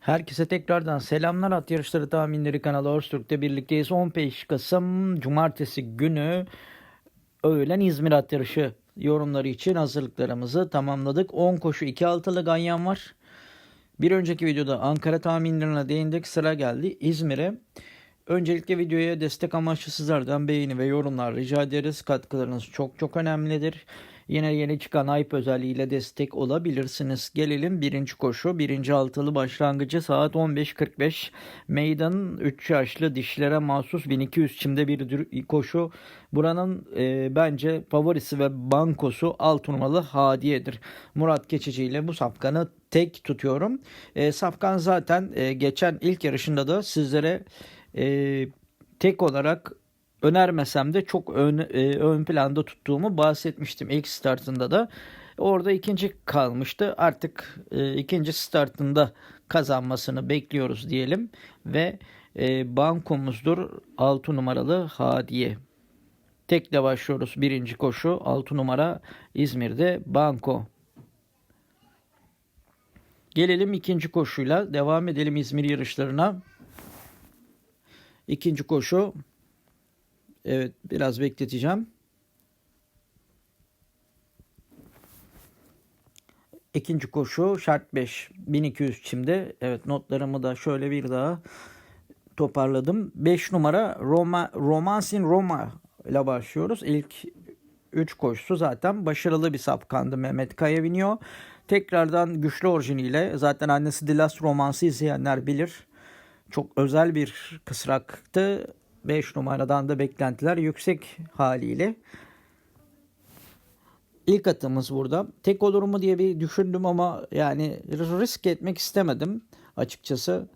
Herkese tekrardan selamlar. At yarışları tahminleri kanalı Öztürk'te birlikteyiz. 15 Kasım Cumartesi günü öğlen İzmir at yarışı yorumları için hazırlıklarımızı tamamladık. 10 koşu 2 altılı ganyan var. Bir önceki videoda Ankara tahminlerine değindik. Sıra geldi İzmir'e. Öncelikle videoya destek amaçlı sizlerden beğeni ve yorumlar rica ederiz. Katkılarınız çok çok önemlidir. Yine yeni çıkan hype özelliğiyle destek olabilirsiniz. Gelelim birinci koşu. Birinci altılı başlangıcı saat 15.45. Meydan 3 yaşlı dişlere mahsus 1200 çimde bir koşu. Buranın e, bence favorisi ve bankosu alt numaralı Hadiye'dir. Murat Keçici ile bu safkanı tek tutuyorum. E, safkan zaten e, geçen ilk yarışında da sizlere e, tek olarak önermesem de çok ön, e, ön planda tuttuğumu bahsetmiştim ilk startında da. Orada ikinci kalmıştı. Artık e, ikinci startında kazanmasını bekliyoruz diyelim. Ve e, bankomuzdur 6 numaralı Hadiye. Tekle başlıyoruz birinci koşu 6 numara İzmir'de banko. Gelelim ikinci koşuyla devam edelim İzmir yarışlarına. İkinci koşu Evet biraz bekleteceğim. İkinci koşu şart 5 1200 çimde. Evet notlarımı da şöyle bir daha toparladım. 5 numara Roma Romansin Roma ile başlıyoruz. İlk 3 koşusu zaten başarılı bir sapkandı Mehmet Kaya biniyor. Tekrardan güçlü orijiniyle zaten annesi Dilas Romans'ı izleyenler bilir. Çok özel bir kısraktı. 5 numaradan da beklentiler yüksek haliyle. İlk atımız burada. Tek olur mu diye bir düşündüm ama yani risk etmek istemedim açıkçası.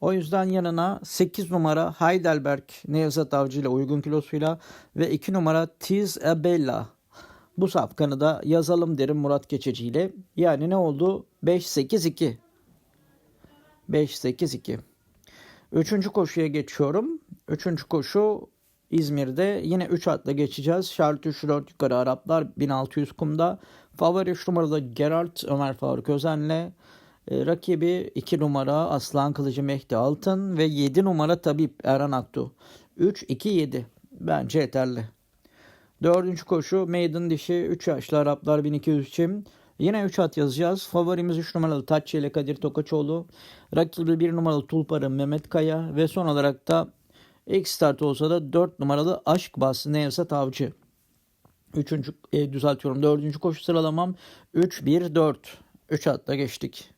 O yüzden yanına 8 numara Heidelberg Nevzat Avcı ile uygun kilosuyla ve 2 numara Tiz Abella bu safkanı da yazalım derim Murat Keçeci ile. Yani ne oldu? 5-8-2. 5-8-2. Üçüncü koşuya geçiyorum. Üçüncü koşu İzmir'de yine 3 atla geçeceğiz. Şart 3 4 yukarı Araplar 1600 kumda. Favori 3 numaralı Gerard Ömer Faruk Özen'le e, rakibi 2 numara Aslan Kılıcı Mehdi Altın ve 7 numara Tabip Erhan Aktu. 3-2-7 bence yeterli. Dördüncü koşu Maiden dişi 3 yaşlı Araplar 1200 çim. Yine 3 at yazacağız. Favorimiz 3 numaralı Taççı ile Kadir Tokaçoğlu. Rakibi 1 numaralı Tulparı Mehmet Kaya. Ve son olarak da ilk start olsa da 4 numaralı Aşk Bas Nevzat Avcı. Üçüncü, e, düzeltiyorum. Dördüncü koşu sıralamam 3-1-4. 3 atla geçtik.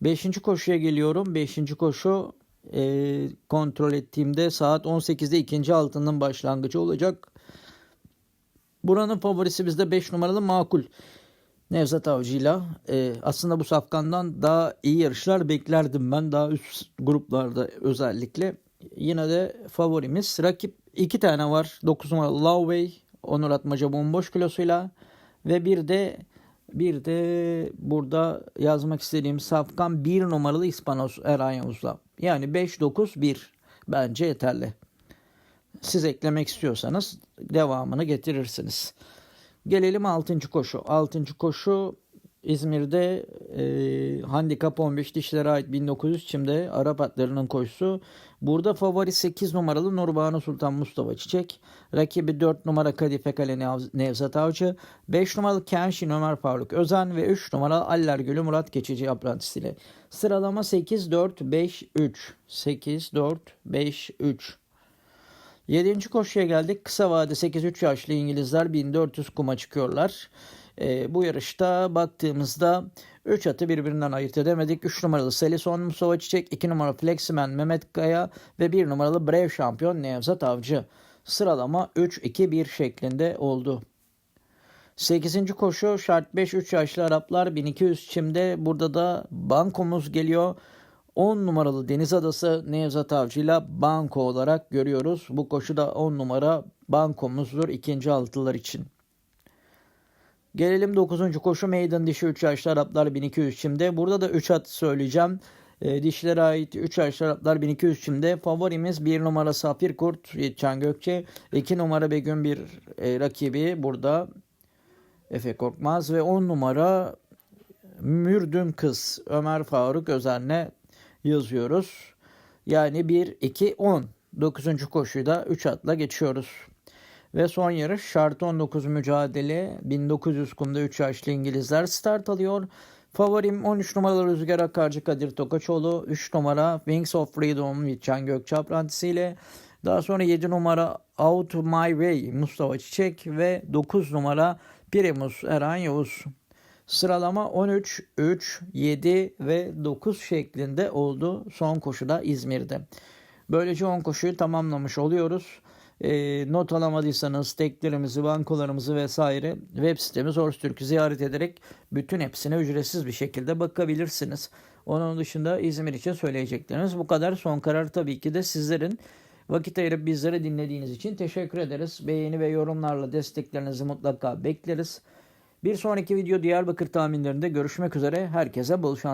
Beşinci koşuya geliyorum. Beşinci koşu e, kontrol ettiğimde saat 18'de ikinci altının başlangıcı olacak. Buranın favorisi bizde 5 numaralı makul. Nevzat Avcı'yla e, aslında bu safkandan daha iyi yarışlar beklerdim ben daha üst gruplarda özellikle. Yine de favorimiz rakip iki tane var. 9 numaralı Loveway Onur Atmaca bomboş kilosuyla ve bir de bir de burada yazmak istediğim safkan 1 numaralı İspanos Erhan Yavuz'la. Yani 5-9-1 bence yeterli. Siz eklemek istiyorsanız devamını getirirsiniz. Gelelim 6. koşu. 6. koşu İzmir'de e, handikap 15 dişlere ait 1900 çimde Arap atlarının koşusu. Burada favori 8 numaralı Nurbanu Sultan Mustafa Çiçek. Rakibi 4 numara Kadife Kale Nev- Nevzat Avcı. 5 numaralı Kenshin Ömer Faruk Özen ve 3 numara Aller Gülü Murat Geçici Apprentice ile. Sıralama 8-4-5-3. 8-4-5-3. Yedinci koşuya geldik. Kısa vade 8-3 yaşlı İngilizler 1400 kuma çıkıyorlar. Ee, bu yarışta baktığımızda 3 atı birbirinden ayırt edemedik. 3 numaralı Selison Mustafa Çiçek, 2 numaralı Fleximan Mehmet Kaya ve 1 numaralı Brave şampiyon Nevzat Avcı. Sıralama 3-2-1 şeklinde oldu. 8. koşu şart 5 3 yaşlı Araplar 1200 çimde. Burada da bankomuz geliyor. 10 numaralı Deniz Adası Nevzat Avcı ile banko olarak görüyoruz. Bu koşuda 10 numara bankomuzdur ikinci altılar için. Gelelim 9. koşu meydan dişi 3 yaşlı Araplar 1200 çimde. Burada da 3 at söyleyeceğim. E, dişlere ait 3 yaşlı Araplar 1200 çimde. Favorimiz 1 numara Safir Kurt Yiğitcan Gökçe. 2 numara Begüm bir e, rakibi burada Efe Korkmaz ve 10 numara Mürdüm Kız Ömer Faruk Özen'le yazıyoruz. Yani 1, 2, 10. 9. koşuyu da 3 atla geçiyoruz. Ve son yarış şart 19 mücadele 1900 kumda 3 yaşlı İngilizler start alıyor. Favorim 13 numaralı Rüzgar Akarcı Kadir Tokaçoğlu, 3 numara Wings of Freedom Can Gökçap ile daha sonra 7 numara Out My Way Mustafa Çiçek ve 9 numara Primus Eren Yavuz. Sıralama 13, 3, 7 ve 9 şeklinde oldu son koşuda İzmir'de. Böylece 10 koşuyu tamamlamış oluyoruz. E, not alamadıysanız teklerimizi, bankolarımızı vesaire web sitemiz Horse Türk'ü ziyaret ederek bütün hepsine ücretsiz bir şekilde bakabilirsiniz. Onun dışında İzmir için söyleyeceklerimiz bu kadar. Son karar tabii ki de sizlerin. Vakit ayırıp bizleri dinlediğiniz için teşekkür ederiz. Beğeni ve yorumlarla desteklerinizi mutlaka bekleriz. Bir sonraki video Diyarbakır tahminlerinde görüşmek üzere. Herkese bol şans.